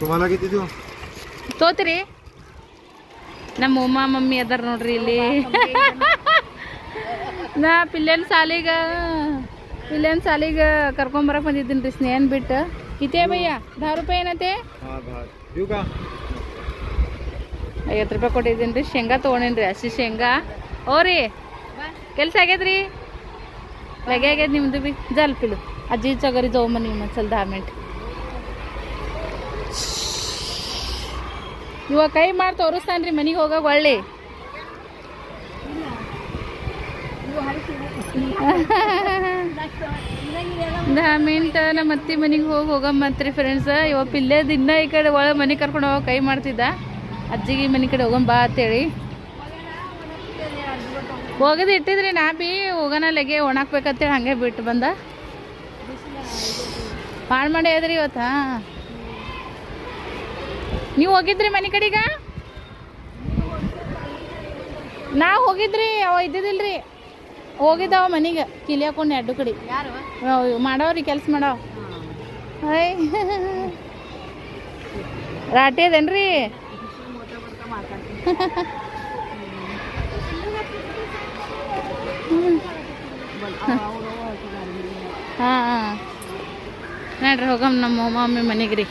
तुम्हाला किती देऊ ತೋತಿರಿ ನಮ್ಮ ಉಮ್ಮ ಮಮ್ಮಿ ಅದಾರ ನೋಡ್ರಿ ಇಲ್ಲಿ ನಾ ಪಿಲ್ಲೆನ್ ಸಾಲಿಗ ಪಿಲ್ಲೆನ್ ಸಾಲಿಗ ಕರ್ಕೊಂಬರಕ್ ಬಂದಿದ್ದೀನಿ ರೀ ಸ್ನೇಹನ್ ಬಿಟ್ಟು ಇತೇ ಭಯ್ಯ ದಾ ರೂಪಾಯಿ ಏನತೆ हा दहा देऊ का ಐವತ್ತು ರೂಪಾಯಿ ಕೊಟ್ಟಿದ್ದೀನಿ ರೀ ಶೇಂಗಾ ತೊಗೊಂಡೇನಿ ರೀ ಹಸಿ ಶೇಂಗಾ ಓ ರೀ ಕೆಲಸ ಆಗ್ಯದ್ರಿ ಲಗೆ ಆಗ್ಯದ ನಿಮ್ದು ಬಿ ಜಲ್ ಪಿಲು ಅಜ್ಜಿ ಚಗರಿ ತೊಗೊಂಬನ್ನಿ ನೀವು ಒಂದ್ಸಲ ದಾ ಮಿನಿಟ್ ಇವಾಗ ಕೈ ಮಾಡಿ ತೋರಿಸ್ತಾನೆ ರೀ ಮನೆಗೆ ಹೋಗಾಗ ಒಳ್ಳೆ. ಮಿನಿಟ್ ನಮ್ಮ ಅತ್ತಿ ಮನೆಗೆ ಹೋಗಿ ಹೋಗಮ್ಮತ್ರಿ ಫ್ರೆಂಡ್ಸ್ ಇವಾಗ ಪಿಲ್ಲೆ ದಿನ ಈ ಕಡೆ ಒಳಗೆ ಮನೆ ಕರ್ಕೊಂಡು ಹೋಗೋ ಕೈ ಮಾಡ್ತಿದ್ದ. ಅಜ್ಜಿಗೆ ಮನೆ ಕಡೆ ಹೋಗಂಬಾ ಬಾ ಅಂತೇಳಿ. ಹೋಗದು ಇಟ್ಟಿದ್ರಿ ನಾ ಬಿ ಹೋಗೋಣ ಲಗೆ ಒಣಾಕ್ಬೇಕಂತೇಳಿ ಹಂಗೆ ಬಿಟ್ಟು ಬಂದ. ಮಾಡಿ ಮಾಡಿ ಅದ್ರಿ ಇವತ್ತು. ಹಾಂ ನೀವು ಹೋಗಿದ್ರಿ ಮನೆ ಕಡೆಗ? ನಾ ಹೋಗಿದ್ರಿ ಅವ ಇದ್ದಿದ್ದಿಲ್ರಿ. ಹೋಗಿದ್ದಾವ ಮನೆಗೆ ಕಿಲಿ ಹಾಕೊಂಡು ಎರಡು ಕಡೆ ಮಾಡವ್ರಿ ಕೆಲ್ಸ ಮಾಡವ ರಾಟಿ ಅದೇನ್ರಿ? ಹಾಂ ಹಾಂ. ನೋಡ್ರಿ ಹೋಗಮ್ ನಮ್ಮ ಮಮ್ಮಿ ಮನೆಗೆ ರೀ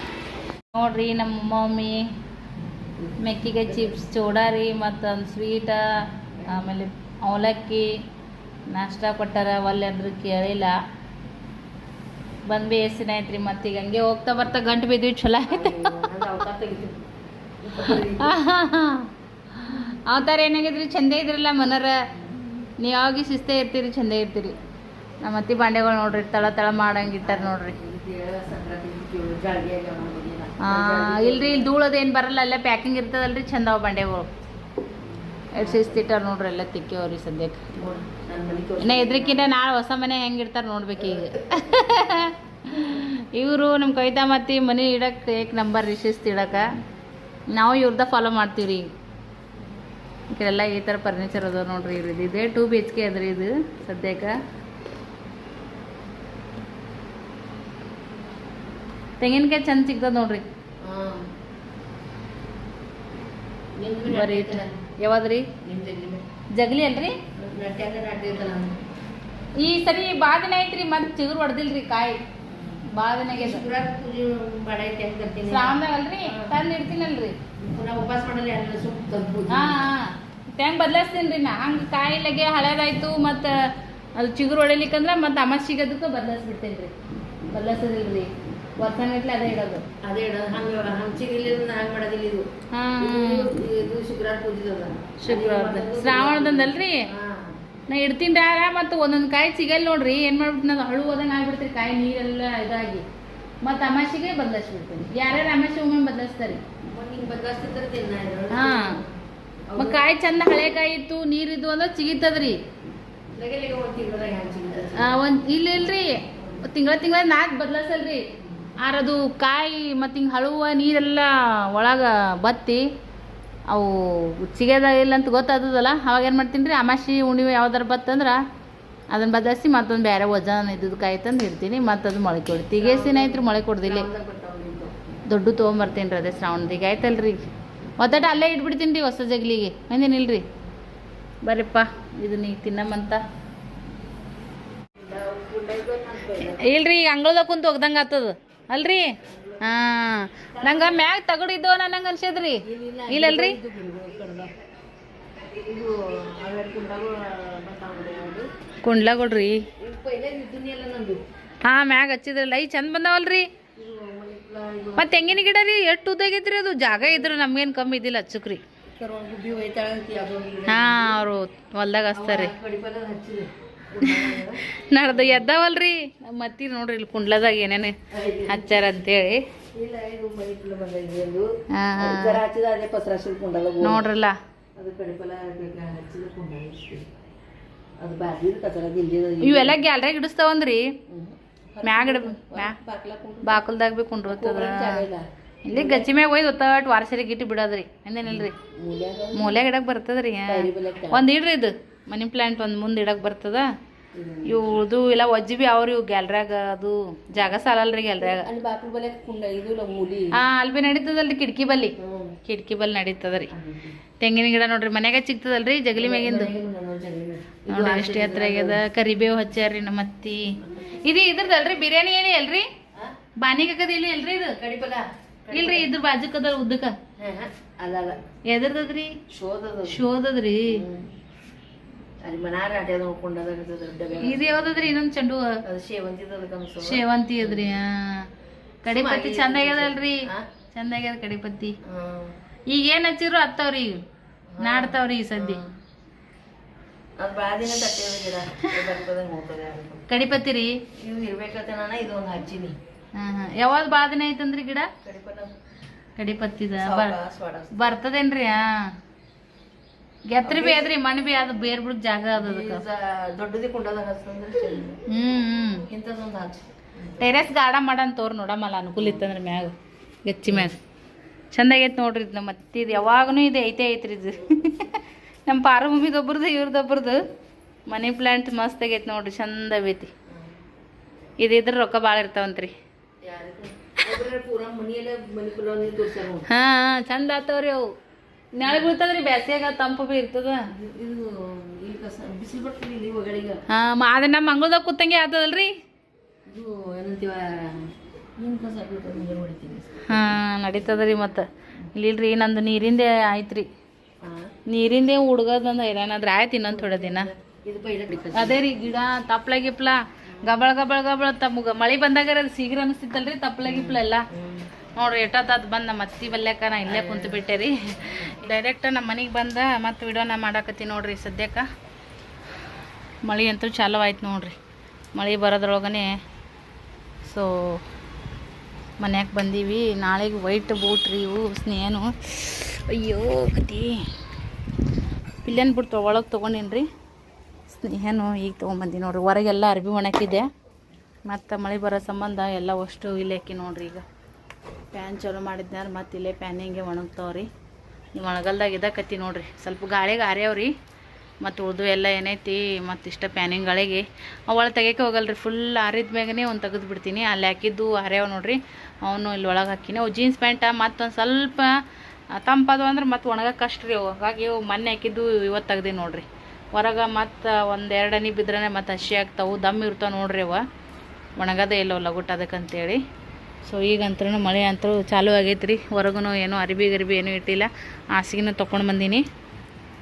ನೋಡ್ರಿ ನಮ್ಮ ಮಮ್ಮಿ ಮೆಕ್ಕಿಗೆ ಚಿಪ್ಸ್ ಚೂಡಾರಿ ಮತ್ತೊಂದು ಸ್ವೀಟ ಆಮೇಲೆ ಅವಲಕ್ಕಿ ನಾಷ್ಟ ಕೊಟ್ಟಾರ ಒಲ್ಲೆ ಅಂದ್ರೆ ಕೇಳಿಲ್ಲ. ಬಂದು ಬಿ ಎಸಿನ ಐತ್ರಿ ಮತ್ತೀಗ ಈಗ ಹಂಗೆ ಹೋಗ್ತಾ ಬರ್ತಾ ಗಂಟು ಬಿದ್ವಿ ಚಲೋ ಆಯ್ತು. ಅವತಾರ ಏನಾಗಿದ್ರಿ? ಚಂದ ಇದ್ರಲ್ಲ ಮನರ? ನೀವು ಯಾವಾಗ ಶಿಸ್ತೇ ಇರ್ತೀರಿ, ಚಂದ ಇರ್ತೀರಿ. ನಮ್ಮ ಅತ್ತಿ ಬಾಂಡೆಗಳು ನೋಡ್ರಿ, ತಳ ತಳ ಮಾಡಂಗಿಟ್ಟಾರ ನೋಡ್ರಿ. ಇಲ್ರಿ, ಇಲ್ಲಿ ಧೂಳದೇನು ಬರಲ್ಲ, ಅಲ್ಲೇ ಪ್ಯಾಕಿಂಗ್ ಇರ್ತದಲ್ರಿ, ಚಂದ ಅವ ಬಂಡೆಗಳು ಎಷ್ಟು ಶಿಸ್ತಿಟ್ಟಾರ ನೋಡ್ರಿ ಎಲ್ಲ ತಿಕ್ಕಿವ್ರಿ ಸದ್ಯಕ್ಕೆ ಇನ್ನ ಇದ್ರಕ್ಕಿಂತ ನಾಳೆ ಹೊಸ ಮನೆ ಹೆಂಗೆ ಇರ್ತಾರೆ ನೋಡ್ಬೇಕು ಈಗ. ಇವರು ನಮ್ಮ ಕವಿತಾ ಮತ್ತಿ ಮನೆ ಇಡಕ್ಕೆ ಏಕ್ ನಂಬರ್ ರೀ ಶಿಸ್ತು ಇಡಕ್ಕೆ ನಾವು ಇವ್ರದ ಫಾಲೋ ಮಾಡ್ತೀವಿ ರೀ ಈ ಈ ಥರ ಫರ್ನಿಚರ್ ಅದ ನೋಡ್ರಿ ಇವ್ರದ್ದು ಇದೇ ಟೂ ಬಿ ಎಚ್ ಕೆ ಅದ್ರಿ ಇದು ಸದ್ಯಕ್ಕೆ ತೆಂಗಿನಕಾಯಿ ಚಂದ ಸಿಗ್ತದ ನೋಡ್ರಿ. ಬರೀ ಯಾವ್ದ್ರಿ? ಜಗಲಿ ಅಲ್ರಿ? ಈ ಸರಿ ಭಾಳ ದಿನ ಐತ್ರಿ ಮತ್ತೆ ಚಿಗುರು ಹೊಡೆದಿಲ್ರಿ ಕಾಯಿ. ಭಾಳ ದಿನ ಶ್ರಾವಣದಾಗ ಅಲ್ರಿ? ತಂದು ಇಡ್ತೀನಲ್ರಿ. ಹಾ ಹೆಂಗ್ ಬದಲಾಯಿಸ್ತೀನಿ ರೀ ನಾ? ಹಂಗೆ ಕಾಯಿ ಲಗೆ ಹಳೇದಾಯ್ತು ಮತ್ತು ಅದು ಚಿಗುರು ಹೊಡಿಲಿಕ್ಕಂದ್ರ ಮತ್ತೆ ಅಮಾಸಿಗೆ ಅದಕ್ಕೆ ಬದಲಾಯಿಸ್ಬಿಡ್ತೇನೆ ರೀ ಬದಲಾಯಿಸೋದಿಲ್ರಿ ವರ್ಷಗಟ್ಲೆ ಅದೇ ಇಡೋದು. ಅದೇ ಹಂಚಿಗಿಲ್ಲ ಹಂಗ್ ಮಾಡೋದಿಲ್ಲ ಇದು. ಹಾ. ಇದು- ಇದು ಶುಕ್ರವಾರ ಪೂಜಿದ ಶುಕ್ರವಾರದ ಶ್ರಾವಣದಂದಲ್ರಿ? ನಾ ಇಡ್ತೀನಿ ಯಾರ ಮತ್ತು ಒಂದೊಂದು ಕಾಯಿ ಸಿಗಲ್ಲ ನೋಡ್ರಿ ಏನು ಮಾಡ್ಬಿಟ್ಟು ಅದು ಹಳು ಹೋದಂಗೆ ಆಗ್ಬಿಡ್ತೀರಿ ಕಾಯಿ ನೀರೆಲ್ಲ ಇದಾಗಿ. ಮತ್ತು ಅಮಾಸಿಗೆ ಬದಲಾಯಿಸ್ಬಿಡ್ತೀನಿ ಯಾರ್ಯಾರ ಅಮಾಸಿ ಒಮ್ಮೆ ಬದಲಾಯಿಸ್ತಾರೆ ಹಾಂ. ಮತ್ತು ಕಾಯಿ ಚಂದ ಹಳೆ ಕಾಯಿ ಇತ್ತು ನೀರಿದ್ದು ಅಂದ್ರೆ ಚಿಗಿತದ್ರಿ. ಒಂದ್ ಇಲ್ಲ ಇಲ್ರಿ ತಿಂಗಳ ತಿಂಗಳ ನಾಲ್ಕು ಬದಲಾಸಲ್ರಿ ಆರದು ಕಾಯಿ ಮತ್ತು ಹಿಂಗೆ ಹಳುವ ನೀರೆಲ್ಲ ಒಳಗೆ ಬತ್ತಿ ಅವು ಇಲ್ಲ ಅಂತ ಗೊತ್ತಾದದಲ್ಲ ಅವಾಗ ಏನು ಮಾಡ್ತೀನಿ ರೀ ಅಮಾಸಿ ಉಣಿವೆ ಯಾವ್ದಾರು ಬತ್ತಂದ್ರೆ ಅದನ್ನು ಬದಲಿಸಿ ಮತ್ತೊಂದು ಬೇರೆ ವಜನ ಇದ್ದದ್ದು ಕಾಯಿ ತಂದು ಇಡ್ತೀನಿ ಮತ್ತು ಅದು ಮೊಳಕೆ ಕೊಡಿ ಈಗ ಆಯ್ತು ಮೊಳಕೆ ಕೊಡ್ದಿಲ್ಲ. ದೊಡ್ಡ ತೊಗೊಂಬರ್ತೀನಿ ರೀ ಅದೇ ಶ್ರಾವಣದ ಈಗ ಆಯ್ತಲ್ರಿ. ಒತ್ತಟ ಅಲ್ಲೇ ಇಟ್ಬಿಡ್ತೀನಿ ರೀ ಹೊಸ ಜಗ್ಲಿಗೆ. ಅಂದೇನಿಲ್ರಿ ಬರ್ರಿಪ್ಪ ಇದನ್ನ ಈಗ ತಿನ್ನಮ್ಮಂತ. ಇಲ್ರಿ ಈಗ ಅಂಗಳದಾಗ ಕುಂತು ಒಗ್ದಂಗೆ ಆತದ. ಅಲ್ರಿ? ಹಾಂ. ನಂಗೆ ಮ್ಯಾಗ ತಗಡಿದ್ದು ನಂಗೆ ಅನ್ಸದ್ರಿ? ಇಲ್ಲಲ್ರಿ? ಇದು ಹಾ ಮ್ಯಾಗ ಹಚ್ಚಿದ್ರಲ್ಲ. ಐ ಚಂದ ಬಂದಾವಲ್ರಿ? ಮತ್ ಮತ್ತೆ ತೆಂಗಿನ ಗಿಡ ರೀ ಎಷ್ಟು ಉದ್ದಾಗೈತ್ರಿ ಅದು? ಜಾಗ ಇದ್ರೆ ನಮ್ಗೇನು ಕಮ್ಮಿ ಇದ್ದಿಲ್ಲ ಹಚ್ಚಕ್ರಿ ಹಾ ಅವರು ಹೊಲ್ದಾಗ ಹಚ್ತಾರೆ. ನಡ್ದು ಎದ್ದಾವಲ್ರಿ. ಮತ್ತೀರಿ ಅತ್ತಿ ನೋಡ್ರಿ ಇಲ್ಲಿ ಕುಂಡ್ಲದಾಗ ಏನೇನು ಹಚ್ಚಾರ ಅಂತೇಳಿ. ನೋಡ್ರಲ್ಲ. ಇವೆಲ್ಲ ಗ್ಯಾಲ್ರಾಗ ಇಡಿಸ್ತಾವಂದ್ರಿ ಮ್ಯಾಗ ಬಾಕಲ್ದಾಗ ಬಿ ಕುಂಡ್ರತ್ತದ ಜಾಗ ಇಲ್ಲ. ಗಚ್ಚಿ ಮ್ಯಾಗ ಒಯ್ದು ಒತ್ತಟ್ ವಾರಸರಿಗೆ ಗಿಟ್ಟು ಬಿಡೋದ್ರಿ. ಅಂದೇನಿಲ್ರಿ ಮೂಲ್ಯಾಗ. ಮೂಲ್ಯಾಗ ಇಡಕ್ ಬರ್ತದ್ರಿ. ಒಂದು ಇಡ್ರಿ ಇದು. ಮನಿ ಪ್ಲಾಂಟ್ ಒಂದು ಮುಂದೆ ಇಡಕ್ಕೆ ಬರ್ತದ? ಇವ್ದು ಇಲ್ಲ ಒಜ್ಜಿ ಬಿ ಅವ್ರಿ ಇವು ಗ್ಯಾಲ್ರ್ಯಾಗ ಅದು ಜಾಗ ಸಾಲಲ್ರಿ ಗ್ಯಾಲ್ರ್ಯಾಗ. ಹಾ ಅಲ್ಲಿ ಬಿ ನಡೀತದಲ್ರಿ ಕಿಟಕಿ ಬಲ್ಲಿ. ಕಿಟಕಿ ಬಲ್ಲಿ ನಡೀತದ್ರಿ. ತೆಂಗಿನ ಗಿಡ ನೋಡ್ರಿ ಮನ್ಯಾಗ ಚಿಕ್ತದಲ್ರಿ ಜಗಲಿ ಮ್ಯಾಗಿಂದು? ನೋಡ್ರಿ ಎಷ್ಟು ಹತ್ರ ಆಗ್ಯದ? ಕರಿಬೇವು ಹಚ್ಚಾರ್ರಿ ನಮ್ಮ ಅತ್ತಿ. ಇದು ಇದ್ರದಲ್ರಿ ಬಿರಿಯಾನಿ ಏನಿ ಅಲ್ರಿ? ಬಾನಿ ಹಾಕದ ಇಲ್ಲಿ ಅಲ್ರಿ ಇದು? ಇಲ್ರಿ ಇದ್ರ ಬಾಜುಕದ ಉದ್ದಕ ಅಲ್ಲ ಶೋಧದ್ರಿ ಎದ್ರದದ್ರಿ? ಅಲ್ಲಿ ಮನಾರ ಆಟ ನೋಡ್ಕೊಂಡದ ದೊಡ್ಡ ಇದು ಯಾವ್ದದ್ರಿ ಇನ್ನೊಂದ್ ಚೆಂಡು? ಹೂವ? ಅದು ಸೇವಂತಿದ ಕನಸು ಸೇವಂತಿ ಅದ್ರಿ ಹಾ. ಕಡಿಪತ್ತಿ ಚಂದ ಆಗ್ಯದಲ್ರಿ? ಚಂದ ಆಗ್ಯದ ಕಡಿಪತ್ತಿ. ಈಗ ಏನ್ ಹಚ್ಚಿರು ಹತ್ತವ್ರಿ ಈಗ. ನಾಡ್ತಾವ್ರಿ ಈ ಸದ್ಯ. ಅದು ಭಾಳ ದಿನ ತಟ್ಟೆದ ಗಿಡ. ಹೋಗ್ತದೆ ಕಡಿಪತ್ತಿ ರೀ ಇದು ಇರ್ಬೇಕಂತ ನಾನು ಇದೊಂದು ಹಚ್ಚಿನಿ. ಹಾ ಹಾ. ಯಾವಾಗ ಬಾಳ ದಿನ ಐತಂದ್ರಿ ಗಿಡ? ಕಡಿಪತ್ತಿದ? ಸ್ವಾಡ ಬರ್ತದೇನ್ರಿ ಹಾ. ಗೆತ್ರಿ ಬಿ ಅದ್ರಿ ಮಣ್ಣು ಬಿ ಅದು ಬೇರ್ ಬಿಡ್ ಜಾಗ ಅದು ದೊಡ್ಡದಿ ಕುಂಡದಾಗ ಹ್ಮ್ ಟೆರೆಸ್ ಗಾರ್ಡನ್ ಮಾಡನ್ ತೋರ್ ನೋಡಮ್ಮಲ್ಲ ಅನುಕೂಲ ಇತ್ತಂದ್ರೆ ಮ್ಯಾಗ ಗಚ್ಚಿ ಮ್ಯಾಗ. ಚಂದ ಆಗೈತೆ ನೋಡ್ರಿ ಇದು ನಮ್ಮ ಇದು ಯಾವಾಗನೂ ಇದು ಐತೆ ಐತ್ರಿ ಇದು. ನಮ್ಮ ಪಾರಭೂಮಿದು ಒಬ್ರದ್ದು ಇವ್ರದೊಬ್ರದ್ದು ಮನಿ ಪ್ಲಾಂಟ್ ಮಸ್ತ್ ಆಗೈತೆ ನೋಡ್ರಿ ಚಂದ ಬೈತಿ ಇದು ಇದ್ರ ರೊಕ್ಕ ಭಾಳ ಇರ್ತಾವಂತ್ರಿ. ಹಾ ಚಂದ ಆತವ್ರಿ ಅವು. ನಾಳೆ ಬೀಳ್ತದ್ರಿ ಬ್ಯಾಸಿಯಾಗ ತಂಪು ಬಿ ಇರ್ತದ. ಬಿಸಿಲು ಬರ್ತದೆ ಇಲ್ಲಿ ಒಗಳಿಗೆ ಹಾ ಅದ ನಮ್ಮ ಮಂಗಳದಾಗ ಕೂತಂಗೆ ಆತದಲ್ರಿ? ಇದು ಏನಂತೀವ ಹಾ ನಡೀತದ್ರಿ ಮತ್ತು. ಇಲ್ಲಿಲ್ರಿ ನಂದು ನೀರಿಂದೆ ಆಯ್ತ್ರಿ. ನೀರಿಂದೆ ಹುಡ್ಗದಂದು ಏನಾದ್ರೆ ಆಯ್ತು ಇನ್ನೊಂದು ಥೋಡೆ ದಿನ. ಅದೇ ರೀ ಗಿಡ ತಪ್ಲ ಗಿಪ್ಲ. ಗಬಳ ಗಬಳ ಗಬಳ ತಮ್ಗ ಮಳೆ ಬಂದಾಗ ಸೀಗ್ರ ಅನಿಸ್ತಿತ್ತಲ್ರಿ ತಪ್ಲ ಗಿಪ್ಲ ಎಲ್ಲ. ನೋಡ್ರಿ ಎಷ್ಟೊತ್ತಾದ್ ಬಂದು ನಮ್ಮ ಅತ್ತಿ ಬಲ್ಯಾಕ ನಾ ಇಲ್ಲೇ ಕುಂತು ಬಿಟ್ಟೆ ರೀ. ಡೈರೆಕ್ಟ್ ನಮ್ಮ ಮನೆಗೆ ಬಂದ, ಮತ್ತು ವಿಡಿಯೋನ ಮಾಡಾಕತ್ತಿ ನೋಡ್ರಿ ಸದ್ಯಕ್ಕ. ಮಳೆ ಅಂತೂ ಚಾಲು ಆಯ್ತು ನೋಡ್ರಿ. ಮಳೆ ಬರೋದ್ರೊಳಗನೆ ಸೊ, ಮನ್ಯಾಗೆ ಬಂದೀವಿ. ನಾಳೆಗೆ ವೈಟ್ ಬೂಟ್ ರೀ ಇವು, ಸ್ನೇಹನು. ಅಯ್ಯೋ ಕತಿ ಪಿಲ್ಲನ್ ಬಿಟ್ಟು ಒಳಗೆ ತೊಗೊಂಡೇನು ರೀ? ಸ್ನೇಹನು ಈಗ ತೊಗೊಂಬಂದಿ ನೋಡ್ರಿ. ಹೊರಗೆಲ್ಲ ಅರ್ಬಿ ಒಣಕಿದೆ ಮತ್ತು ಮಳೆ ಬರೋ ಸಂಬಂಧ ಎಲ್ಲ ಅಷ್ಟು ಇಲ್ಲಿ ಹಾಕಿ ನೋಡ್ರಿ ಈಗ. ಪ್ಯಾನ್ ಚಾಲು ಮಾಡಿದ್ನಾರ ಮತ್ತು ಇಲ್ಲೇ ಪ್ಯಾನಿಂಗೆ ಒಣಗ್ತಾವ್ರಿ? ನೀವು ಒಣಗಲ್ದಾಗ ಇದಕ್ಕತ್ತಿ ನೋಡ್ರಿ. ಸ್ವಲ್ಪ ಗಾಳಿಗೆ ಆರ್ಯಾವ್ರಿ ಮತ್ತು ಉಳ್ದು ಎಲ್ಲ ಏನೈತಿ, ಮತ್ತು ಇಷ್ಟ ಪ್ಯಾನಿಂಗ್ ಗಳಿಗೆ. ಅವಳು ತೆಗಿಯೋಕೆ ಹೋಗಲ್ರಿ. ಫುಲ್ ಆರಿದ ಮ್ಯಾಗನೇ ಒಂದು ತೆಗೆದು ಬಿಡ್ತೀನಿ. ಅಲ್ಲಿ ಹಾಕಿದ್ದು ಆರ್ಯಾವ ನೋಡ್ರಿ. ಅವನು ಇಲ್ಲಿ ಒಳಗೆ ಹಾಕಿನಿ. ಅವು ಜೀನ್ಸ್ ಪ್ಯಾಂಟ ಮತ್ತೊಂದು ಸ್ವಲ್ಪ ತಂಪದು ಅಂದ್ರೆ ಮತ್ತೆ ಒಣಗಕ್ಕೆ ಕಷ್ಟ ರೀ ಹಾಗಾಗಿ ಇವು ಮೊನ್ನೆ ಹಾಕಿದ್ದು ಇವತ್ತು ತೆಗ್ದಿ ನೋಡ್ರಿ. ಹೊರಗೆ ಮತ್ತು ಒಂದು ಎರಡು ಅನಿ ಬಿದ್ರೇ ಮತ್ತು ಹಸಿ ಆಗ್ತಾವೆ. ದಮ್ ಇರ್ತಾವೆ ನೋಡ್ರಿ ಅವ. ಒಣಗದೇ ಇಲ್ಲ ಲಗುಟ್ ಅದಕ್ಕಂತೇಳಿ. ಸೊ ಈಗಂತೂ ಮಳೆ ಅಂತೂ ಚಾಲು ಆಗೈತೆ ರೀ ಹೊರಗೂ ಏನೂ ಅರಿಬಿ ಗರಿಬಿ ಏನೂ ಇಟ್ಟಿಲ್ಲ. ಹಾಸಿಗೆನೂ ತೊಗೊಂಡು ಬಂದೀನಿ.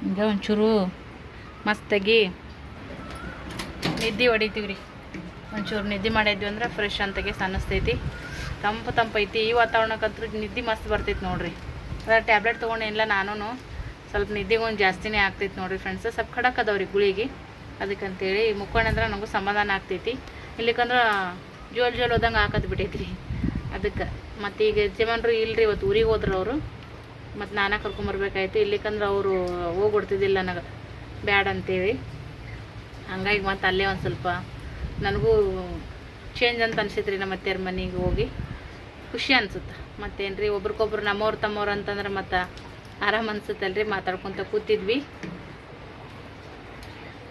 ಈಗ ಒಂಚೂರು ಮಸ್ತಾಗಿ ನಿದ್ದೆ ಹೊಡಿತೀವಿ ರೀ ಒಂಚೂರು ನಿದ್ದೆ ಮಾಡಿದ್ವಿ ಅಂದ್ರೆ ಫ್ರೆಶ್ ಅಂತಾಗೆ ಅನ್ನಿಸ್ತೈತಿ ತಂಪು ತಂಪೈತಿ ಈ ವಾತಾವರಣಕ್ಕಂತೂ ನಿದ್ದೆ ಮಸ್ತ್ ಬರ್ತೈತಿ ನೋಡಿರಿ. ಅದ್ರ ಟ್ಯಾಬ್ಲೆಟ್ ತೊಗೊಂಡೇನಿಲ್ಲ ನಾನು ಸ್ವಲ್ಪ ನಿದ್ದೆಗೊಂದು ಜಾಸ್ತಿನೇ ಆಗ್ತೈತಿ ನೋಡಿರಿ ಫ್ರೆಂಡ್ಸ್ ಸ್ವಲ್ಪ ಖಡಕ್ ಅದಾವ್ರಿ ಗುಳಿಗೆ. ಅದಕ್ಕಂತೇಳಿ ಮುಕ್ಕೊಂಡಂದ್ರೆ ನನಗೂ ಸಮಾಧಾನ ಆಗ್ತೈತಿ. ಇಲ್ಲಿಕಂದ್ರೆ ಜೋಲ್ ಜೋಲ್ ಹೋದಂಗೆ ಹಾಕೋದು ಬಿಟ್ಟೈತಿ ರೀ ಅದಕ್ಕೆ. ಮತ್ತು ಈಗ ಯಜಮಾನ್ರು ಇಲ್ರಿ, ಇವತ್ತು ಊರಿಗೆ ಹೋದ್ರು ಅವರು. ಮತ್ತು ನಾನೇ ಕರ್ಕೊಂಬರ್ಬೇಕಾಯ್ತು ಇಲ್ಲಿಕಂದ್ರೆ ಅವರು ಹೋಗ್ಬಿಡ್ತಿದ್ದಿಲ್ಲ ನನಗೆ. ಬ್ಯಾಡ ಅಂತೇಳಿ. ಹಂಗಾಗಿ ಮತ್ತು ಅಲ್ಲೇ ಒಂದು ಸ್ವಲ್ಪ ನನಗೂ ಚೇಂಜ್ ಅಂತ ಅನ್ಸೈತ್ರಿ ನಮ್ಮ ಅತ್ತೆಯರ ಮನೆಗೆ ಹೋಗಿ. ಖುಷಿ ಅನ್ಸುತ್ತೆ. ಮತ್ತೇನು ರೀ ಒಬ್ರಿಗೊಬ್ರು ನಮ್ಮವ್ರು ತಮ್ಮವ್ರು ಅಂತಂದ್ರೆ ಮತ್ತು ಆರಾಮ್ ಅನ್ಸುತ್ತಲ್ರಿ, ಮಾತಾಡ್ಕೊತ ಕೂತಿದ್ವಿ.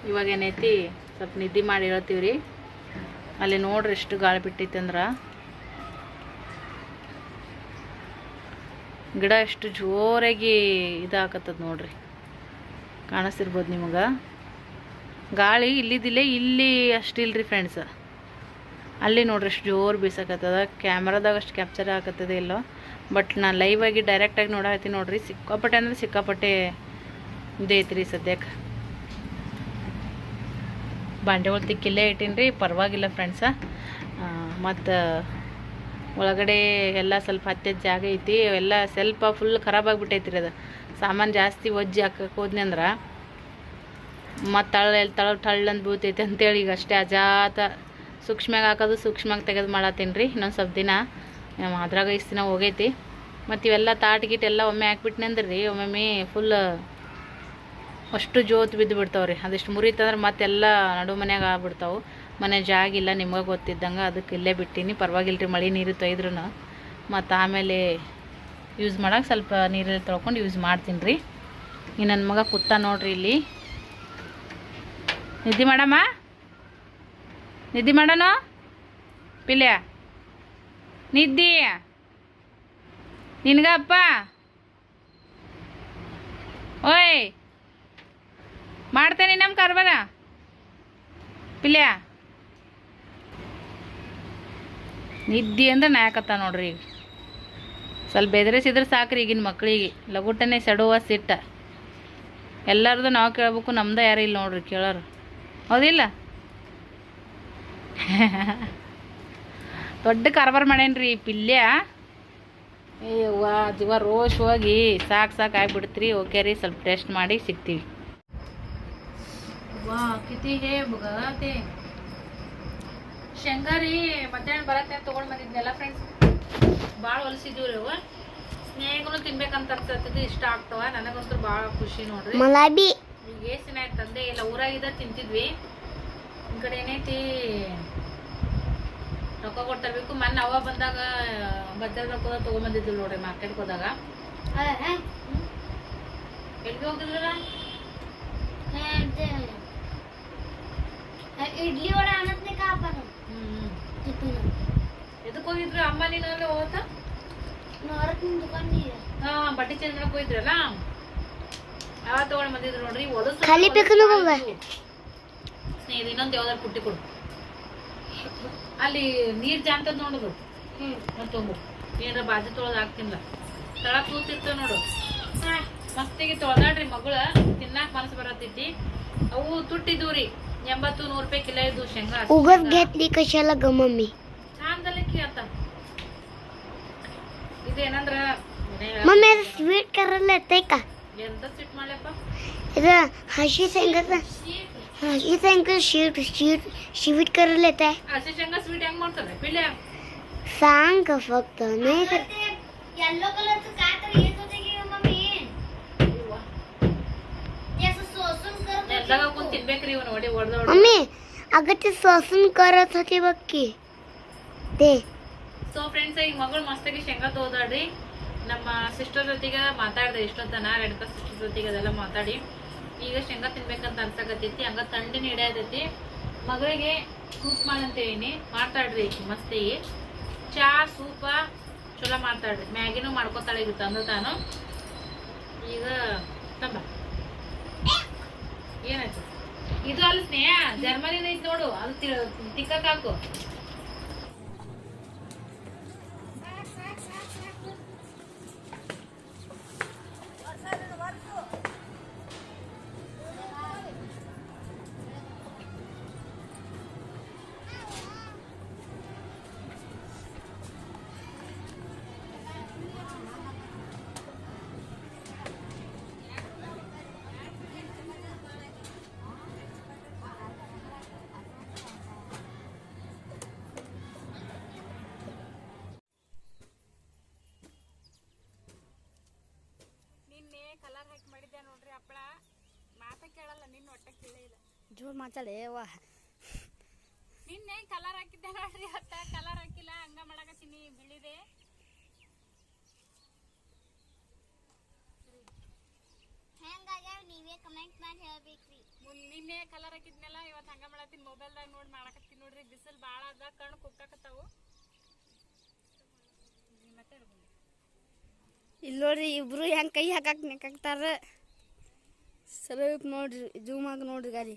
ಇವಾಗ ಏನೈತಿ, ಸ್ವಲ್ಪ ನಿದ್ದೆ ಮಾಡಿ ಹೇಳ್ತೀವಿ ರೀ ಅಲ್ಲಿ ನೋಡ್ರಿ ಎಷ್ಟು ಗಾಳಿ ಬಿಟ್ಟೈತೆ ಅಂದ್ರೆ ಗಿಡ ಎಷ್ಟು ಜೋರಾಗಿ ಇದಾಕತ್ತದ ನೋಡ್ರಿ. ಕಾಣಿಸ್ತಿರ್ಬೋದು ನಿಮಗೆ. ಗಾಳಿ ಇಲ್ಲಿದ್ದಿಲ್ಲ ಇಲ್ಲಿ ಅಷ್ಟಿಲ್ರಿ ಫ್ರೆಂಡ್ಸ್ ಅಲ್ಲಿ ನೋಡ್ರಿ ಎಷ್ಟು ಜೋರು ಬೀಸಕತ್ತದ. ಕ್ಯಾಮ್ರಾದಾಗ ಅಷ್ಟು ಕ್ಯಾಪ್ಚರ್ ಆಗತ್ತದ ಇಲ್ಲೋ. ಬಟ್ ನಾನು ಲೈವ್ ಆಗಿ ಡೈರೆಕ್ಟಾಗಿ ನೋಡಕತ್ತೀನಿ ನೋಡ್ರಿ. ಸಿಕ್ಕಾಪಟ್ಟೆ ಅಂದ್ರೆ ಸಿಕ್ಕಾಪಟ್ಟೆ ಇದೈತಿ ರೀ ಸದ್ಯಕ್ಕೆ ಬಾಂಡೆಗಳು ತಿಕ್ಕಿಲ್ಲೇ ಇಟ್ಟೀನಿ ರೀ ಪರವಾಗಿಲ್ಲ ಫ್ರೆಂಡ್ಸ ಮತ್ತು ಒಳಗಡೆ ಎಲ್ಲ ಸ್ವಲ್ಪ ಹತ್ತಿದ ಜಾಗ ಐತಿ ಎಲ್ಲ ಸ್ವಲ್ಪ ಫುಲ್ ಖರಾಬ್ ಆಗಿಬಿಟ್ಟೈತಿ ರೀ ಅದು. ಸಾಮಾನು ಜಾಸ್ತಿ ಒಜ್ಜಿ ಹಾಕಕ್ಕೆ ಹೋದ್ನಿ ಅಂದ್ರೆ ಮತ್ತು ತಳ ತಳ ಟಳ್ಳಂದು ಬೀಳ್ತೈತಿ ಅಂತೇಳಿ ಈಗ ಅಷ್ಟೇ ಅಜಾತ ಸೂಕ್ಷ್ಮಾಗಿ ಹಾಕೋದು ಸೂಕ್ಷ್ಮಾಗಿ ತೆಗೆದು ಮಾಡತ್ತೀನಿ ರೀ ಇನ್ನೊಂದು ಸ್ವಲ್ಪ ದಿನ. ಅದ್ರಾಗ ಇಷ್ಟು ದಿನ ಹೋಗೈತಿ. ಮತ್ತು ಇವೆಲ್ಲ ತಾಟ್ ಗೀಟ್ ಎಲ್ಲ ಒಮ್ಮೆ ಹಾಕ್ಬಿಟ್ನಿ ಅಂದ್ರೆ ರೀ ಒಮ್ಮೊಮ್ಮೆ ಫುಲ್ ಅಷ್ಟು ಜೋತ್ ಬಿದ್ದು ಬಿಡ್ತಾವೆ ರೀ ಅದಿಷ್ಟು ಮುರಿತಂದ್ರೆ ಮತ್ತೆಲ್ಲ ನಡು ಮನ್ಯಾಗ ಆಗ್ಬಿಡ್ತಾವೆ. ಮನೆ ಜಾಗ ಇಲ್ಲ, ನಿಮಗೆ ಗೊತ್ತಿದ್ದಂಗೆ ಅದಕ್ಕೆ ಇಲ್ಲೇ ಬಿಟ್ಟಿನಿ. ಪರವಾಗಿಲ್ಲ ರೀ ಮಳೆ ನೀರು ತೊಯ್ದ್ರು ಮತ್ತು ಆಮೇಲೆ ಯೂಸ್ ಮಾಡೋಕೆ ಸ್ವಲ್ಪ ನೀರಲ್ಲಿ ತೊಳ್ಕೊಂಡು ಯೂಸ್ ಮಾಡ್ತೀನಿ ರೀ ಈ ನನ್ನ ಮಗ ಕುತ್ತ ನೋಡ್ರಿ ಇಲ್ಲಿ. ನಿದ್ದೆ ಮಾಡಮ್ಮ? ನಿದ್ದೆ ಮಾಡೋಣ ಪಿಲ್ಯ? ನಿದ್ದಿ? ನಿನಗಪ್ಪ ಓಯ್! ಮಾಡ್ತೇನೆ ನಮ್ಮ ಕಾರ್ಬಾರ. ಪಿಲ್ಯ? ನಿದ್ದಿ ಅಂದ್ರೆ ನಾಯಕತ್ತ ನೋಡ್ರಿ ಈಗ. ಸ್ವಲ್ಪ ಬೆದರಿಸಿದ್ರೆ ಸಾಕ್ರಿ ಈಗಿನ ಮಕ್ಕಳಿಗೆ ಲಗುಟನೆ ಸಡುವ ಸಿಟ್ಟ. ಎಲ್ಲರದು ನಾವು ಕೇಳಬೇಕು, ನಮ್ದು ಯಾರು ಇಲ್ಲ ನೋಡ್ರಿ ಕೇಳೋರು. ಹೌದಿಲ್ಲ? ದೊಡ್ಡ ಕಾರ್ಬಾರ್ ಮಾಡೇನ್ರಿ ಪಿಲ್ಯ? ಏವ್ವ ಜೀವ ರೋಷ್ ಹೋಗಿ ಸಾಕು ಸಾಕು ಆಗ್ಬಿಡ್ತ್ರಿ. ಓಕೆ ರೀ, ಸ್ವಲ್ಪ ಟೆಸ್ಟ್ ಮಾಡಿ ಸಿಗ್ತೀವಿ. ವಾ, ಕಿತಿ ಹೇ ಬುಗಾತೆ ಶೇಂಗಾ ರೀ ಮಧ್ಯಾಹ್ನ ಬರತ್ತೆ ತೊಗೊಂಡು ಬಂದಿದ್ನೆಲ್ಲ ಫ್ರೆಂಡ್ಸ್ ಭಾಳ ಹೊಲಿಸಿದೀವಿ ರೀ ಸ್ನೇಹಗೂ ತಿನ್ಬೇಕಂತ ಅನ್ಸತ್ತಿದ್ದು ಇಷ್ಟ ಆಗ್ತವ. ನನಗಂತೂ ಭಾಳ ಖುಷಿ ನೋಡ್ರಿ. ಈಗ ಏಸಿನ ಆಯ್ತು ತಂದೆ ಇಲ್ಲ ಊರಾಗಿದ್ದ ತಿಂತಿದ್ವಿ. ಈ ಕಡೆ ಏನೈತಿ? ರೊಕ್ಕ ಕೊಡ್ತರ್ಬೇಕು. ಮೊನ್ನೆ ಅವ ಬಂದಾಗ ಬಜಾರ್ ರೊಕ್ಕ ತಗೊಂಬಂದಿದ್ವಿ ನೋಡ್ರಿ ಮಾರ್ಕೆಟ್ಗೆ ಹೋದಾಗ. ಎಲ್ಲಿ ಹೋಗಿದ್ರ ಇಡ್ಲಿ ವಡೆ ಅನ್ನ ಕಾಪಾಡ. ಹೋಗ್ತಿತ್ತು ನಾನು ಎದಕ್ಕೆ ಹೋಗಿದ್ರು? ಅಮ್ಮ ನೀನು ಅಲ್ಲೇ ಹೋತ ನಾರಕ್ಕಿನ ಹಾ ಬಟ್ಟೆ ಚೇಂಜ್ ಮಾಡಕ್ ಹೋಗಿದ್ರಲ್ಲ? ಯಾವ ತಗೊಂಡ್ ಬಂದಿದ್ರು ನೋಡ್ರಿ? ಒಡಸು ಖಾಲಿ ಬೇಕಲ್ಲ ಬಾಬಾ ಸ್ನೇಹಿತ ಇನ್ನೊಂದು ಯಾವ್ದಾರು ಪುಟ್ಟಿ ಕೊಡು. ಅಲ್ಲಿ ನೀರ್ ಜಾಂತದ್ ನೋಡೋದು. ಹ್ಮ್. ತಗೊಂಡು ಏನಾರ ಬಾಜಿ ತೊಳೆದು ಹಾಕ್ತಿಲ್ಲ. ತಳ ಕೂತಿತ್ತ ನೋಡು. ಮಸ್ತಿಗೆ ತೊಳೆದಾಡ್ರಿ ಮಗಳ. ತಿನ್ನಾಕ ಮನಸ್ಸು ಬರತ್ತೈತಿ ಅವು ತುಟ್ಟಿದ್ವು ರೀ ಎಂಬತ್ತು ನೂರು ರೂಪಾಯಿ ಕಿಲೋ ಇದ್ವು ಶೇಂಗಾ उगत घेतली कशाला ग मम्मी ಚಾಂದಲಕ್ಕಿ ಅಂತ ಇದೇನಂದ್ರ मम्मी आता स्वीट करायला येते का ಎಂತ ಸಿಟ್ ಮಾಡ್ಲಪ್ಪ इथं हशी शेंगाचं हशी शेंगा शीट शीट स्वीट करायला येत आहे ಹಸಿ ಶೇಂಗಾ ಸ್ವೀಟ್ ಹೆಂಗ್ ಮಾಡ್ತಾರೆ ಪಿಲ್ಲೆ सांग का फक्त नाही तर येल्लो कलरचं काय तर येत ಗದ್ಲಾಗ ಕುಂತ ತಿನ್ಬೇಕ್ರಿ ಇವ್ ನೋಡಿ ಹೊಡೆದೋಡ ಮಮ್ಮಿ ಅಗತ್ಯ ಸಾಸನ್ ಖಾರ ಹಾಕಿಬೇಕಿ ದೇ. ಸೊ ಫ್ರೆಂಡ್ಸ್ ಈಗ ಮಗಳು ಮಸ್ತಾಗಿ ಶೇಂಗಾ ತೋದಾಡ್ರಿ. ನಮ್ಮ ಸಿಸ್ಟರ್ ಜೊತೆಗೆ ಮಾತಾಡ್ದೆ ಇಷ್ಟೊತ್ತನ ರೆಡ್ಕ ಸಿಸ್ಟರ್ ಜೊತೆಗೆ ಅದೆಲ್ಲ ಮಾತಾಡಿ. ಈಗ ಶೇಂಗಾ ತಿನ್ಬೇಕಂತ ಅನ್ಸಕತ್ತೈತಿ ಹಂಗ ತಂಡಿನ ಹಿಡಿಯತೈತಿ ಮಗಳಿಗೆ ಸೂಪ್ ಮಾಡಂತೇಳಿ ಮಾಡ್ತಾಡ್ರಿ ಮಸ್ತಿಗೆ. ಚಾ ಸೂಪ ಚಲೋ ಮಾಡ್ತಾಡ್ರಿ ಮ್ಯಾಗಿನೂ ಮಾಡ್ಕೊತಾಳೆ ಈಗ ತಂದು ತಾನು. ಈಗ ತಂಬ. ಏನಾಯ್ತು? ಇದು ಅಲ್ಲಿ ಸ್ನೇಹ ಜರ್ಮನಿನ ಐತಿ ನೋಡು ಅದು ತಿಕ್ಕಕ್ ಹಾಕು. ನಿನ್ನ ಮಾತಾಡೇ ಕೇಳೇ ಇಲ್ಲ जोर ವಾ. ನಿನ್ನೆ ಕಲರ್ ಹಾಕಿದ್ದೆ ನೋಡ್ರಿ ಅತ್ತ ಕಲರ್ ಹಾಕಿಲ್ಲ ಹಂಗ ಮಾಡಕತ್ತೀನಿ ಬಿಳಿದೆ. ಹೆಂಗಾಗ್ಯಾವ ನೀವೇ ಕಮೆಂಟ್ ಮಾಡಿ ಹೇಳ್ಬೇಕ್ರಿ. ನಿನ್ನೆ ಕಲರ್ ಹಾಕಿದ್ನಲ್ಲ ಇವತ್ತು ಹಂಗ ಮಾಡತ್ತೀನಿ ಮೊಬೈಲ್ದಾಗ ನೋಡಿ ಮಾಡಕತ್ತೀನಿ ನೋಡ್ರಿ ಬಿಸಿಲು ಭಾಳ ಅದ ಕಣ್ಣು ಕುಕ್ಕಾಕತ್ತಾವು. ಇಲ್ಲಿ ನೋಡ್ರಿ ಇಬ್ರು ಹೆಂಗ್ ಕೈ ಹಾಕಕ್ ನೆಕ್ಕಾಕ್ತಾರ. ಸ್ವಲ್ಪ ನೋಡ್ರಿ, ಜೂಮ್ ಹಾಕಿ ನೋಡ್ರಿ ಗಾಡಿ.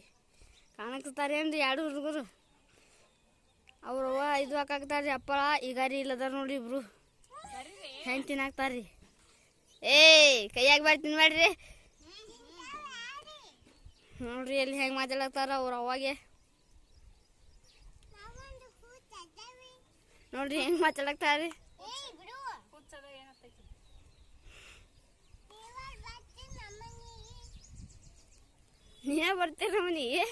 ಕಾಣಕತ್ತಾರ ಏನ್ರಿ ಎರಡು ಹುಡುಗರು? ಅವ್ರವ್ವ ಇದು ಹಾಕಾಕ್ತಾರ್ರಿ ಅಪ್ಪಳ, ಈ ಗಾಡಿ ಇಲ್ಲದಾರ ನೋಡಿ ಇಬ್ರು. ಹೆಂಗ್ ತಿನ್ನಾಕ್ತಾರ್ರಿ ಏಯ್, ಕೈಯಾಗ ಬಾರಿ ತಿನ್ಬೇಡ್ರಿ ನೋಡ್ರಿ ಎಲ್ಲಿ ಹೆಂಗ್ ಮಾತಾಡಕ್ತಾರ ಅವ್ರ ಅವಾಗೆ ನೋಡ್ರಿ ಹೆಂಗ್ ಮಾತಾಡಕ್ತಾರ್ರಿ. ನೀನೇ ಬರ್ತೀರ ಮನಿಗೆ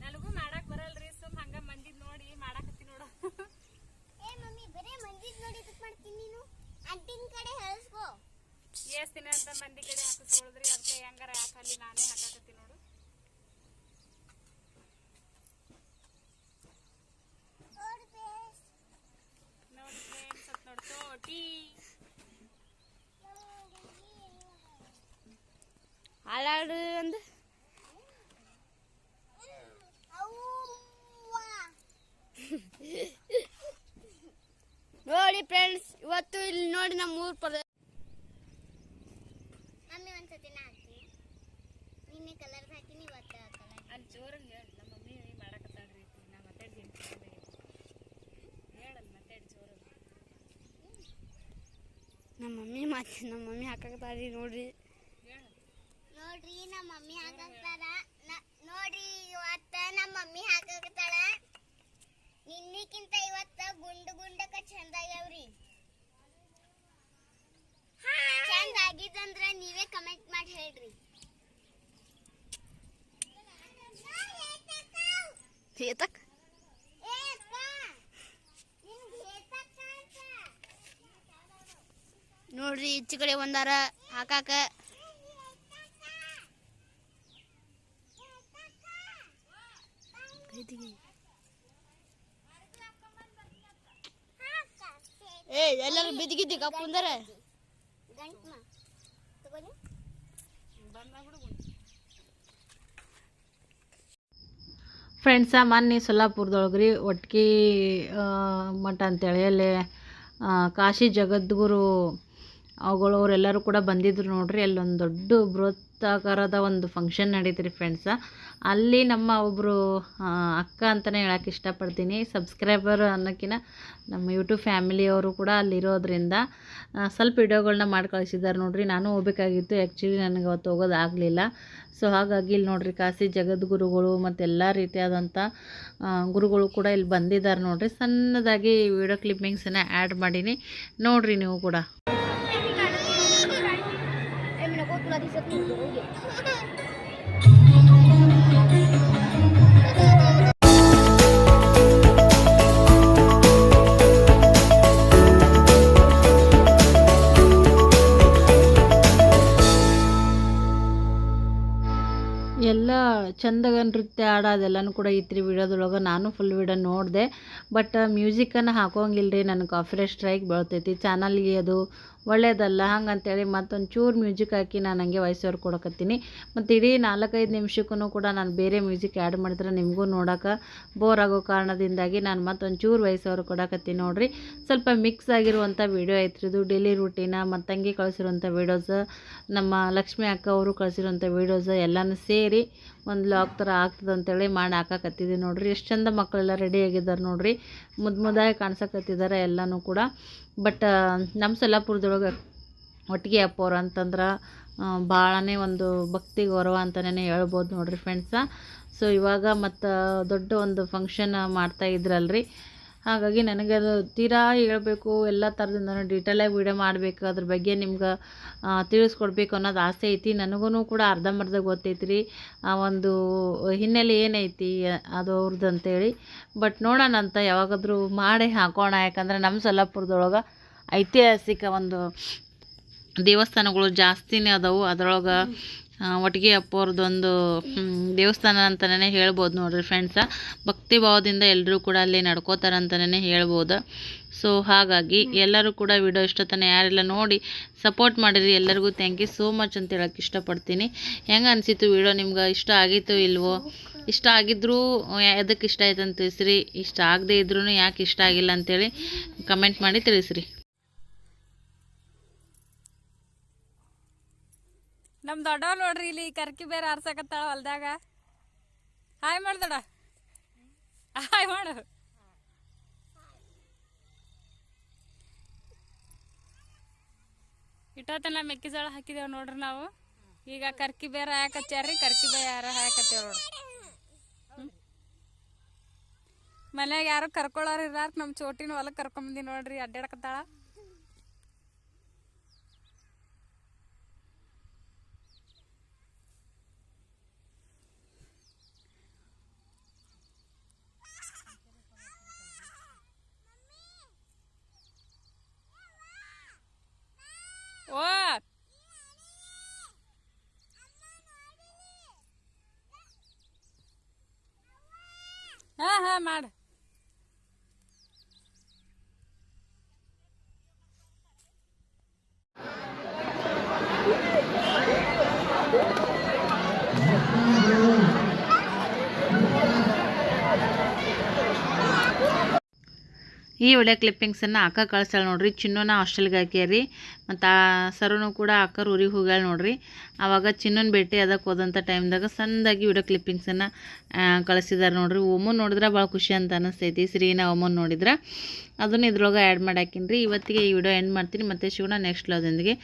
ನನಗೂ ಮಾಡಕ್ ಬರಲ್ರಿ ಸುಮ್ ಹಂಗ ಮಂದಿದ್ ನೋಡಿ ಮಾಡಾಕತ್ತಿ ನೋಡು. ಎಷ್ಟ್ ದಿನ ಅಂತ ಮಂದಿ ಕಡೆ ಹಾಕಿಸ್ಕೊಳಿದ್ರಿ ಅದಕ್ಕೆ ಹೆಂಗಾರ ಯಾಕಲ್ಲಿ ನಾನೇ ಹಾಕಾಕತ್ತಿ ನೋಡು. ನೋಡಿ ಫ್ರೆಂಡ್ಸ್ ಅತ್ ನೋಡ್ತು ಹಾಳಾಡು ಒಂದು ನೋಡಿ ಫ್ರೆಂಡ್ಸ್ ಇವತ್ತು ಇಲ್ಲಿ ನೋಡಿ ನಮ್ಮ ಊರ್ ಪದ ಮಮ್ಮಿ ಒಂದ್ಸತಿ ನಾ ಹಾಕ್ತೀನಿ ನಿನ್ನೆ ಕಲರ್ ಹಾಕಿನಿ ಇವತ್ತು ಕಲರ್ ಅಲ್ಲಿ ಜೋರಂಗ ನಮ್ಮ ಮಮ್ಮಿ ಮಾಡಕತ್ತಾಳ್ರಿ ನಾ ಮಾತಾಡ್ತೀನಿ ಹೇಳಲ್ಲ ಮಾತಾಡಿ ಜೋರಂಗ ನಮ್ಮ ಮಮ್ಮಿ ಮಾತು ನಮ್ಮ ಮಮ್ಮಿ ಹಾಕತ್ತಾರಿ ನೋಡ್ರಿ. ನೋಡ್ರಿ ನಮ್ಮ ಮಮ್ಮಿ ಹಾಕಾಕ್ತಾರ ನೋಡ್ರಿ ಇವತ್ತ ನಮ್ಮ ಮಮ್ಮಿ ಹಾಕಾಕ್ತಾಳ ನಿನ್ನಿಕ್ಕಿಂತ ಇವತ್ತ ಗುಂಡು ಗುಂಡಕ ಚಂದ ಆಗ್ಯಾವ್ರಿ. ಚಂದ ಆಗಿದಂದ್ರ ನೀವೇ ಕಮೆಂಟ್ ಮಾಡಿ ಹೇಳ್ರಿ. ಏತಕ್ ಏ ಅಕ್ಕ, ನಿನ್ಗ್ ಹೇತಕ್ಕ ಅಂತ? ನೋಡ್ರಿ, ಈಚೆ ಕಡೆ ಒಂದಾರ ಹಾಕಾಕ. ಏ, ಎಲ್ಲರೂ ಬಿದ್ದಿಗಿದ್ದಿ ಕಪ್ಪುಂದರ ಫ್ರೆಂಡ್ಸ ಮೊನ್ನೆ ಸೊಲ್ಲಾಪುರದೊಳಗೆ ರೀ ಒಟ್ಕಿ ಮಠ ಅಂತೇಳಿ, ಅಲ್ಲಿ ಕಾಶಿ ಜಗದ್ಗುರು ಅವುಗಳು ಅವರೆಲ್ಲರೂ ಕೂಡ ಬಂದಿದ್ರು ನೋಡ್ರಿ, ಅಲ್ಲೊಂದು ದೊಡ್ಡ ಬೃಹತ್ತಾಕಾರದ ಒಂದು ಫಂಕ್ಷನ್ ನಡೀತು ರೀ ಫ್ರೆಂಡ್ಸ ಅಲ್ಲಿ ನಮ್ಮ ಒಬ್ಬರು ಅಕ್ಕ ಅಂತಲೇ ಹೇಳಕ್ಕೆ ಇಷ್ಟಪಡ್ತೀನಿ. ಸಬ್ಸ್ಕ್ರೈಬರ್ ಅನ್ನೋಕ್ಕಿಂತ ನಮ್ಮ ಯೂಟ್ಯೂಬ್ ಫ್ಯಾಮಿಲಿಯವರು ಕೂಡ ಅಲ್ಲಿರೋದ್ರಿಂದ ಸ್ವಲ್ಪ ವಿಡಿಯೋಗಳನ್ನ ಮಾಡಿ ಕಳಿಸಿದ್ದಾರೆ ನೋಡಿರಿ. ನಾನು ಹೋಗ್ಬೇಕಾಗಿತ್ತು. ಆ್ಯಕ್ಚುಲಿ ನನಗೆ ಅವತ್ತು ಹೋಗೋದಾಗಲಿಲ್ಲ ಸೊ ಹಾಗಾಗಿ ಇಲ್ಲಿ ನೋಡ್ರಿ ಕಾಸಿ ಜಗದ್ಗುರುಗಳು ಮತ್ತು ಎಲ್ಲ ರೀತಿಯಾದಂಥ ಗುರುಗಳು ಕೂಡ ಇಲ್ಲಿ ಬಂದಿದ್ದಾರೆ ನೋಡಿರಿ. ಸಣ್ಣದಾಗಿ ವಿಡಿಯೋ ಕ್ಲಿಪ್ಪಿಂಗ್ಸನ್ನ ಆ್ಯಡ್ ಮಾಡೀನಿ. ನೋಡ್ರಿ ನೀವು ಕೂಡ. ಎಲ್ಲ ಚಂದಾಗ ನೃತ್ಯ ಆಡೋದೆಲ್ಲನೂ ಕೂಡ ಐತ್ರಿ ವಿಡಿಯೋದೊಳಗೆ ನಾನು ಫುಲ್ ವಿಡಿಯೋ ನೋಡಿದೆ. ಬಟ್ ಮ್ಯೂಸಿಕನ್ನು ಹಾಕೋಂಗಿಲ್ಲ ರೀ ನನಗೆ ಕಾಫಿರೇಟ್ ಸ್ಟ್ರೈಕ್ ಬೀಳ್ತೈತಿ ಚಾನಲ್ಗೆ ಅದು ಒಳ್ಳೇದಲ್ಲ, ಹಂಗಂತೇಳಿ ಮತ್ತೊಂದು ಚೂರು ಮ್ಯೂಸಿಕ್ ಹಾಕಿ ನಾನು ಹಂಗೆ ವಾಯ್ಸ್ ಓವರ್ ಕೊಡಕತ್ತೀನಿ. ಮತ್ತು ಇಡೀ ನಾಲ್ಕೈದು ನಿಮಿಷಕ್ಕೂ ಕೂಡ ನಾನು ಬೇರೆ ಮ್ಯೂಸಿಕ್ ಆ್ಯಡ್ ಮಾಡಿದ್ರೆ ನಿಮಗೂ ನೋಡೋಕೆ ಬೋರ್ ಆಗೋ ಕಾರಣದಿಂದಾಗಿ ನಾನು ಮತ್ತೊಂದು ಚೂರು ವಾಯ್ಸ್ ಕೊಡಕತ್ತೀನಿ ನೋಡಿರಿ. ಸ್ವಲ್ಪ ಮಿಕ್ಸ್ ಆಗಿರುವಂಥ ವಿಡಿಯೋ ಐತ್ರಿ ಇದು. ಡೈಲಿ ರೂಟೀನ ಮತ್ತು ತಂಗಿ ಕಳಿಸಿರುವಂಥ ವೀಡಿಯೋಸ್ ನಮ್ಮ ಲಕ್ಷ್ಮಿ ಅಕ್ಕ ಅವರು ಕಳಿಸಿರುವಂಥ ವೀಡಿಯೋಸ್ ಎಲ್ಲನೂ ಸೇರಿ ಒಂದು ಲಾಕ್ ಥರ ಆಗ್ತದೆ ಅಂತೇಳಿ ಮಾಡಿ ಹಾಕಕತ್ತಿದ್ವಿ ನೋಡಿರಿ. ಎಷ್ಟು ಚಂದ ಮಕ್ಕಳೆಲ್ಲ ರೆಡಿ ಆಗಿದ್ದಾರೆ ನೋಡಿರಿ. ಮುದ್ದು ಮುದ್ದಾಗಿ ಕಾಣಿಸಕತ್ತಿದ್ದಾರೆ ಎಲ್ಲನೂ ಕೂಡ. ಬಟ್ ನಮ್ಮ ಸೊಲ್ಲಾಪುರದೊಳಗೆ ಒಟ್ಟಿಗೆ ಅಪ್ಪವ್ರು ಅಂತಂದ್ರೆ ಭಾಳನೇ ಒಂದು ಭಕ್ತಿ ಗೌರವ ಅಂತಲೇ ಹೇಳ್ಬೋದು ನೋಡಿರಿ ಫ್ರೆಂಡ್ಸ ಸೊ ಇವಾಗ ಮತ್ತು ದೊಡ್ಡ ಒಂದು ಫಂಕ್ಷನ್ ಮಾಡ್ತಾ ಇದ್ರಲ್ರಿ. ಹಾಗಾಗಿ ನನಗೆ ಅದು ತೀರಾ ಹೇಳಬೇಕು, ಎಲ್ಲ ಥರದಿಂದ ಡೀಟೇಲಾಗಿ ವೀಡಿಯೋ ಮಾಡಬೇಕು, ಅದ್ರ ಬಗ್ಗೆ ನಿಮ್ಗೆ ತಿಳಿಸ್ಕೊಡ್ಬೇಕು ಅನ್ನೋದು ಆಸೆ ಐತಿ. ನನಗೂ ಕೂಡ ಅರ್ಧಂಬರ್ಧ ಗೊತ್ತೈತಿ ರೀ ಆ, ಒಂದು ಹಿನ್ನೆಲೆ ಏನೈತಿ, ಅದು ಅವ್ರದ್ದು ಅಂತೇಳಿ. ಬಟ್ ನೋಡೋಣ ಅಂತ ಯಾವಾಗಾದರೂ ಮಾಡಿ ಹಾಕೋಣ. ಯಾಕಂದ್ರೆ ನಮ್ಮ ಸೊಲ್ಲಾಪುರದೊಳಗೆ ಐತಿಹಾಸಿಕ ಒಂದು ದೇವಸ್ಥಾನಗಳು ಜಾಸ್ತಿನೇ ಅದಾವು. ಅದರೊಳಗೆ ಒಟ್ಟಿಗೆ ಅಪ್ಪವ್ರದ್ದೊಂದು ದೇವಸ್ಥಾನ ಅಂತಲೇ ಹೇಳ್ಬೋದು ನೋಡಿರಿ ಫ್ರೆಂಡ್ಸ ಭಕ್ತಿ ಭಾವದಿಂದ ಎಲ್ಲರೂ ಕೂಡ ಅಲ್ಲಿ ನಡ್ಕೋತಾರೆ ಅಂತಲೇ ಹೇಳ್ಬೋದು. ಸೊ ಹಾಗಾಗಿ ಎಲ್ಲರೂ ಕೂಡ ವಿಡಿಯೋ ಇಷ್ಟೊತ್ತನ ಯಾರೆಲ್ಲ ನೋಡಿ ಸಪೋರ್ಟ್ ಮಾಡಿರಿ ಎಲ್ಲರಿಗೂ ಥ್ಯಾಂಕ್ ಯು ಸೋ ಮಚ್ ಅಂತ ಹೇಳೋಕ್ಕೆ ಇಷ್ಟಪಡ್ತೀನಿ. ಹೆಂಗೆ ಅನಿಸಿತು ವಿಡಿಯೋ ನಿಮ್ಗೆ? ಇಷ್ಟ ಆಗಿತ್ತು ಇಲ್ವೋ? ಇಷ್ಟ ಆಗಿದ್ರೂ ಎದಕ್ಕೆ ಇಷ್ಟ ಆಯ್ತು ಅಂತ ತಿಳಿಸ್ರಿ. ಇಷ್ಟ ಆಗದೇ ಇದ್ರೂ ಯಾಕೆ ಇಷ್ಟ ಆಗಿಲ್ಲ ಅಂತೇಳಿ ಕಮೆಂಟ್ ಮಾಡಿ ತಿಳಿಸ್ರಿ. ನಮ್ಮ ದೊಡ್ಡವ್ ನೋಡ್ರಿ ಇಲ್ಲಿ ಕರ್ಕಿ ಬೇರೆ ಆರ್ಸಕತ್ತಾಳ ಹೊಲ್ದಾಗ. ಹಾಯ್ ಮಾಡು ದೊಡ್ಡ. ಹಾಯ್ ಮಾಡು. ಇಟ್ಟತನ ಮೆಕ್ಕೆಜೋಳ ಹಾಕಿದೇವ್ ನೋಡ್ರಿ ನಾವು. ಈಗ ಕರ್ಕಿ ಬೇರೆ ಹಾಕಚ್ಚಾರ್ರಿ ಕರ್ಕಿ ಬೇರೆ ಯಾರ ಹಾಕತ್ತೇವ್ ನೋಡ್ರಿ. ಮನ್ಯಾಗ ಯಾರು ಕರ್ಕೊಳ್ಳೋರು ಇರಾರ ನಮ್ಮ ಚೋಟಿನ ಹೊಲಕ್ಕೆ ಕರ್ಕೊಂಬಂದಿ ನೋಡ್ರಿ ಅಡ್ಡಾಡಕತ್ತಾಳ ಓ ಹಾ ಹಾ ಮಾಡ ಈ ಒಳ್ಳೆ ಕ್ಲಿಪ್ಪಿಂಗ್ಸನ್ನು ಅಕ್ಕ ಕಳಿಸ್ತಾಳೆ ನೋಡ್ರಿ. ಚಿನ್ನೂನ ಹಾಸ್ಟೆಲ್ಗೆ ಹಾಕ್ಯಾರಿ. ಮತ್ತು ಆ ಸರನು ಕೂಡ ಅಕ್ಕರು ಊರಿಗೆ ಹೋಗ್ಯಾಳ ನೋಡ್ರಿ. ಆವಾಗ ಚಿನ್ನೂನ ಭೇಟಿ ಅದಕ್ಕೆ ಹೋದಂಥ ಟೈಮ್ದಾಗ ಸಣ್ಣದಾಗಿ ವಿಡಿಯೋ ಕ್ಲಿಪ್ಪಿಂಗ್ಸನ್ನು ಕಳಿಸಿದ್ದಾರೆ ನೋಡ್ರಿ. ಒಮ್ಮನ್ ನೋಡಿದ್ರೆ ಭಾಳ ಖುಷಿ ಅಂತ ಅನಿಸ್ತೈತಿ. ಶ್ರೀನ ಒಮ್ಮನ್ ನೋಡಿದ್ರೆ. ಅದನ್ನು ಇದ್ರೊಳಗೆ ಆ್ಯಡ್ ಮಾಡಿ ಹಾಕಿನ್ರಿ ಇವತ್ತಿಗೆ ಈ ವಿಡಿಯೋ ಎಂಡ್ ಮಾಡ್ತೀನಿ. ಮತ್ತು ಶಿವನ ನೆಕ್ಸ್ಟ್ ಲವ್ದೊಂದಿಗೆ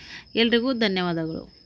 ಎಲ್ರಿಗೂ ಧನ್ಯವಾದಗಳು.